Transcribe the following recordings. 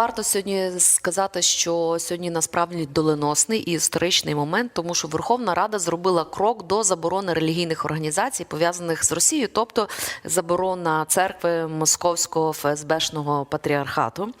варто сьогодні сказати, що сьогодні насправді доленосний і історичний момент, тому що Верховна Рада зробила крок до заборони релігійних організацій, пов'язаних з Росією, тобто заборона церкви Московського ФСБшного патріархату.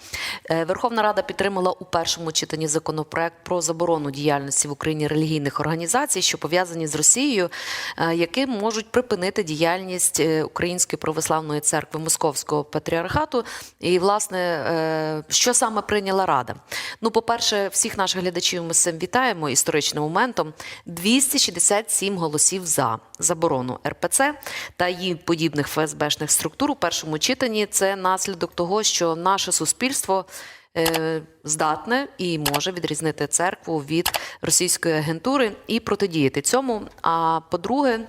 Е, Верховна Рада підтримала у першому читанні законопроект про заборону діяльності в Україні релігійних організацій, що пов'язані з Росією, е, які можуть припинити діяльність е, Української православної церкви Московського патріархату. І, власне, е, що саме прийняла Рада? Ну, по-перше, всіх наших глядачів ми з цим вітаємо історичним моментом. 267 голосів за заборону РПЦ та її подібних ФСБшних структур у першому читанні. Це наслідок того, що наше суспільство. е, Здатне і може відрізнити церкву від російської агентури і протидіяти цьому. А по-друге,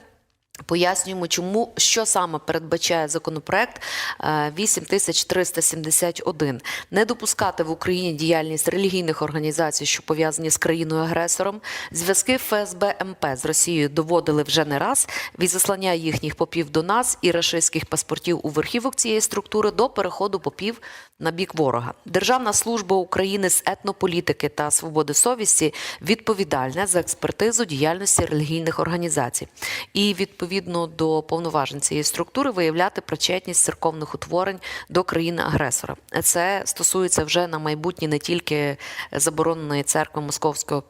Пояснюємо, чому що саме передбачає законопроект е, 8371. не допускати в Україні діяльність релігійних організацій, що пов'язані з країною агресором. Зв'язки ФСБ МП з Росією доводили вже не раз від заслання їхніх попів до нас і рашистських паспортів у верхівок цієї структури до переходу попів на бік ворога. Державна служба України з етнополітики та свободи совісті відповідальна за експертизу діяльності релігійних організацій і відповідно до повноважень цієї структури виявляти причетність церковних утворень до країни-агресора. Це стосується вже на майбутнє не тільки забороненої церкви Московського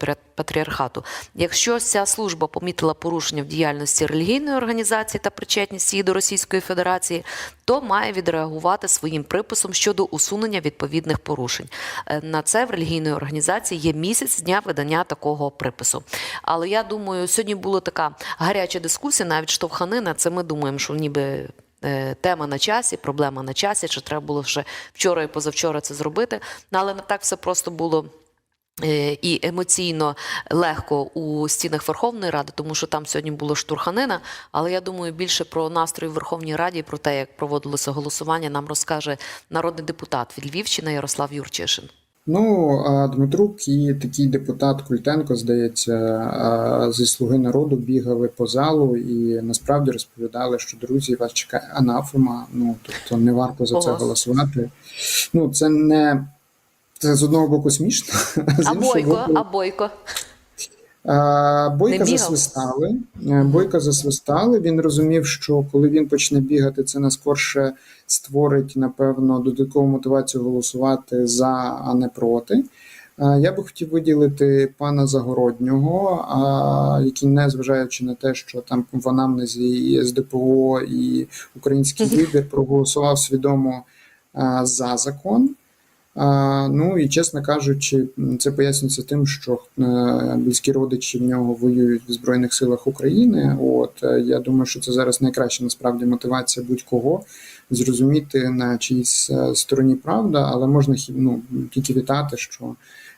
патріархату. Якщо ця служба помітила порушення в діяльності релігійної організації та причетність її до Російської Федерації, то має відреагувати своїм приписом щодо усунення відповідних порушень. Е, На це в релігійної організації є місяць з дня видання такого припису. Але я думаю, сьогодні була така гаряча дискусія, навіть штовханина. Це ми думаємо, що ніби. е, Тема на часі, проблема на часі, чи треба було ще вчора і позавчора це зробити. Ну, але не так все просто було і емоційно легко у стінах Верховної Ради, тому що там сьогодні було штурханина. Але я думаю, більше про настрої в Верховній Раді, і про те, як проводилося голосування, нам розкаже народний депутат від Львівщини Ярослав Юрчишин. Ну, а Дмитрук і такий депутат Культенко, здається, зі Слуги народу бігали по залу і насправді розповідали, що друзі, вас чекає анафема. Ну тобто не варто за це голосувати. Ну, це не це з одного боку смішно, а А Бойко, боку. а Бойко. Бойка засвистали. Е, Бойка засвистали. Він розумів, що коли він почне бігати, це наскорше створить, напевно, додаткову мотивацію голосувати за, а не проти. Е, Я би хотів виділити пана Загороднього, який, незважаючи на те, що там в анамнезі і СДПО і український вибір проголосував свідомо а, за закон. Ну і чесно кажучи, це пояснюється тим, що е, близькі родичі в нього воюють в Збройних силах України. От е, я думаю, що це зараз найкраща насправді мотивація будь-кого зрозуміти на чиїсь е, стороні правда, але можна ну, тільки вітати, що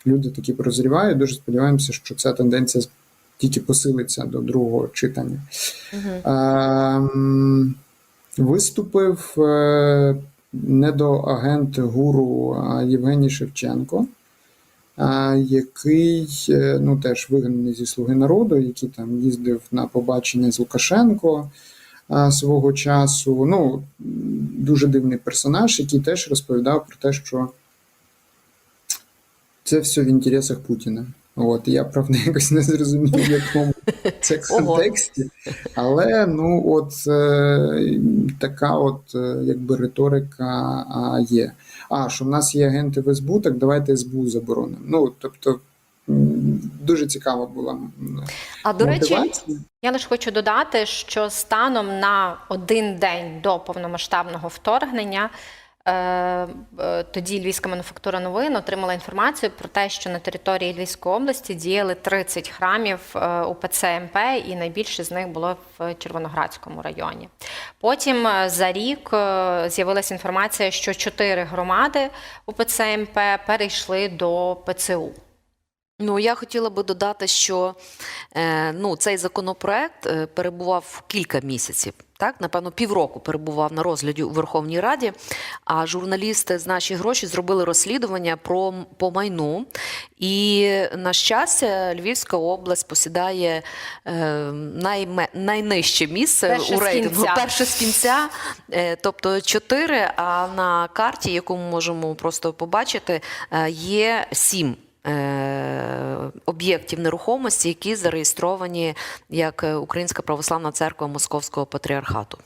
люди такі прозрівають. Дуже сподіваємося, що ця тенденція тільки посилиться до другого читання. Виступив е, недоагент гуру Євгеній Шевченко, який е, ну, теж вигнаний зі Слуги народу, який там їздив на побачення з Лукашенко свого часу. Ну, дуже дивний персонаж, який теж розповідав про те, що це все в інтересах Путіна. От, я правда якось не зрозумів, якому це Ого. контексті. Але ну, от е, така от е, якби риторика а, є. А, що в нас є агенти в СБУ, так давайте СБУ заборонимо. Ну, тобто, дуже цікава була А до речі, я лише хочу додати, що станом на один день до повномасштабного вторгнення. Е, Тоді Львівська мануфактура новин отримала інформацію про те, що на території Львівської області діяли 30 храмів е, УПЦ МП, і найбільше з них було в Червоноградському районі. Потім е, за рік з'явилася інформація, що 4 громади УПЦ МП перейшли до ПЦУ. Ну, я хотіла би додати, що ну, цей законопроект перебував кілька місяців так напевно півроку перебував на розгляді у Верховній Раді. А журналісти з наші гроші зробили розслідування про по майну. І на щастя, Львівська область посідає е, найме, найнижче місце перше у рейтингу. Перше з кінця, е, тобто чотири. А на карті, яку ми можемо просто побачити, е, є сім. Об'єктів нерухомості, які зареєстровані як е, Українська православна церква Московського патріархату.